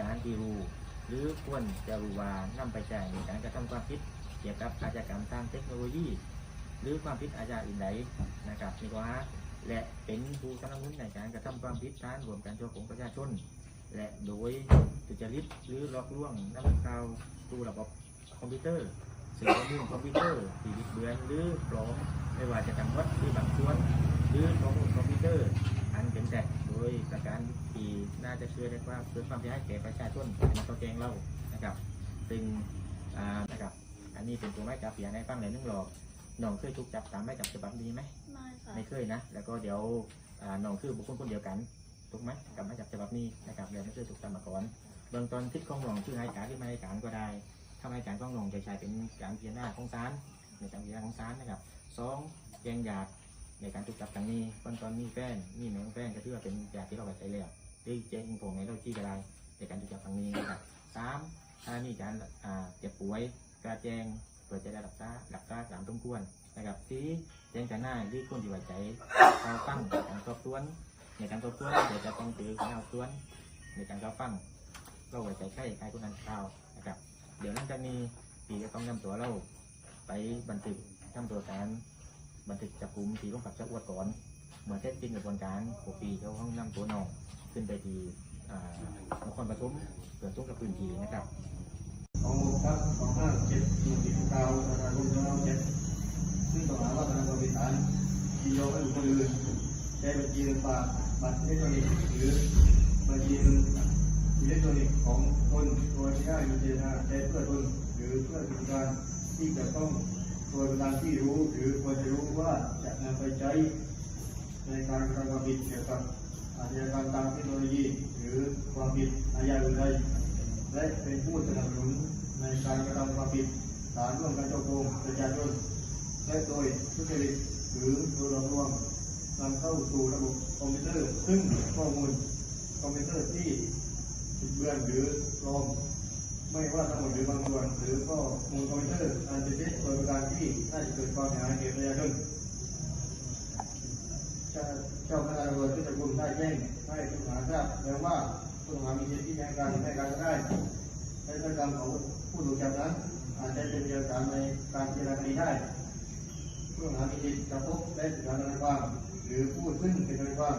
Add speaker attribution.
Speaker 1: การที่รู้ หรือควรจะรู้ว่านำไปใช้ในการกระทำความผิดเกี่ยวกับอาชญากรรมทางเทคโนโลยี หรือความผิดอาญาอื่นใดนะครับนี่ก็ฮะและเป็นผู้สนับสนุนในการกระทำความผิดฐานรวมกันช่อโกงประชาชน และโดยทุจริตหรือหลอกลวงนำเข้าสู่ระบบคอมพิวเตอร์สื่อข้อมูลคอมพิวเตอร์ที่บิดเบือนหรือปลอมไม่ว่าจะทางวัดหรือบางส่วน หรือข้อมูลคอมพิวเตอร์อันเป็นแต่โดยประการ ที่น่าจะเชื่อได้ว่าเกิดความเสียหายแก่ประชาชนในตัวแกงเรานะครับ ซึ่งอ่านะครับ อันนี้เป็นตัวไม้จับเสียงให้ฟังในอยหนึงหรอกน้องเคยถูกจับตามไม้จับฉบับนี้ไหม
Speaker 2: ไม่ค่ะ
Speaker 1: ไม่เคยนะ แล้วก็เดี๋ยวอ่าน้องคือบุคคลคนเดียวกันถูกไหมกับไม้จับฉบับนี้นะครับเดี๋ยวไม่เคยถูกตามมาก่อนเบื้องต้นทิศของน้องคือให้การที่ไม่ให้การก็ได้ถ้าไม่ให้การของน้องจะใช้เป็นการพิจารณาของศาลในการพิจารณาของศาลนะครับสองแจ้งญาติในการถูกจับครั้งนี้เบื้องต้นมีแฟนมีแม่ของแฟนก็ถือว่าเป็นญาติที่เราไว้ใจแล้ว หรือแจ้งผมในเราที่ก็ได้ในการถูกจับครั้งนี้นะครับสามถ้ามีการอ่าเจ็บป่วยก็แจงเพื่อจะได้รักษารักษาตามสมควรนะครับสี่แจ้งกันหน้าที่คนที่ไว้ใจเขาฟังการสอบสวนในการสอบสวนเดี๋ยวจะต้องถือการสอบสวนในการรับฟังเราไว้ใจใครใครคนนั้นข่านะครับ เดี๋ยวหลังจากนี้ปีจะต้องนำตัวเราไปบันทึกทำตัวการบันทึกจับกลุ่มที่ร่วมกับเจ้าอวดก่อน เหมือนเส้นจริงกระบวนการหกปีเขาห้องนำตัวน้องขึ้นไปทีนครปฐมเกิดทุกกับพื้นทีนะครับ
Speaker 3: ของโลคัสสองห้าเจ็ดหนึ่งสี่เก้าธนาคารกรุงเทพเจ็ดซึ่งต้องหาว่าธนาคารบริษัทที่ยกให้บุคคลอื่นใช้บัญชีเงินฝากบัตรอิเล็กทรอนิกส์หรือบัญชีเงินอิเล็กทรอนิกส์ของตนโดยที่ได้มีเจตนาใช้เพื่อตนหรือเพื่อกิจการที่จะต้องโดยประการที่รู้หรือควรจะรู้ว่าจะนำไปใช้ ในการกระทำความผิดเกี่ยวกับอาชญากรรมทางเทคโนโลยี หรือความผิดอาญาอื่นใดและเป็นผู้สนับสนุนในการกระทำความผิดฐานร่วมกันช่อโกงประชาชนและโดยทุจริตหรือโดยหลอกลวงนำเข้าสู่ระบบคอมพิวเตอร์ ซึ่งข้อมูลคอมพิวเตอร์ที่บิดเบือนหรือปลอมไม่ว่าทั้งหมดหรือบางส่วนหรือข้อมูลคอมพิวเตอร์อันเป็นเท็จโดยประการที่น่าจะเกิดความเสียหายแก่ประชาชน เจ้าเจ้าพนักงานตำรวจที่จะกุมได้แจ้งให้ผู้หาทราบแล้วว่าผู้หามีสิทธิที่แจ้งการให้การก็ได้ในพฤติกรรมของผู้ถูกจับนั้นอาจจะเป็นเดียวกันในการเจรจาคดีได้ผู้หามีสิทธิจะพบและศึการในความหรือพูดซึ่งเป็นในความ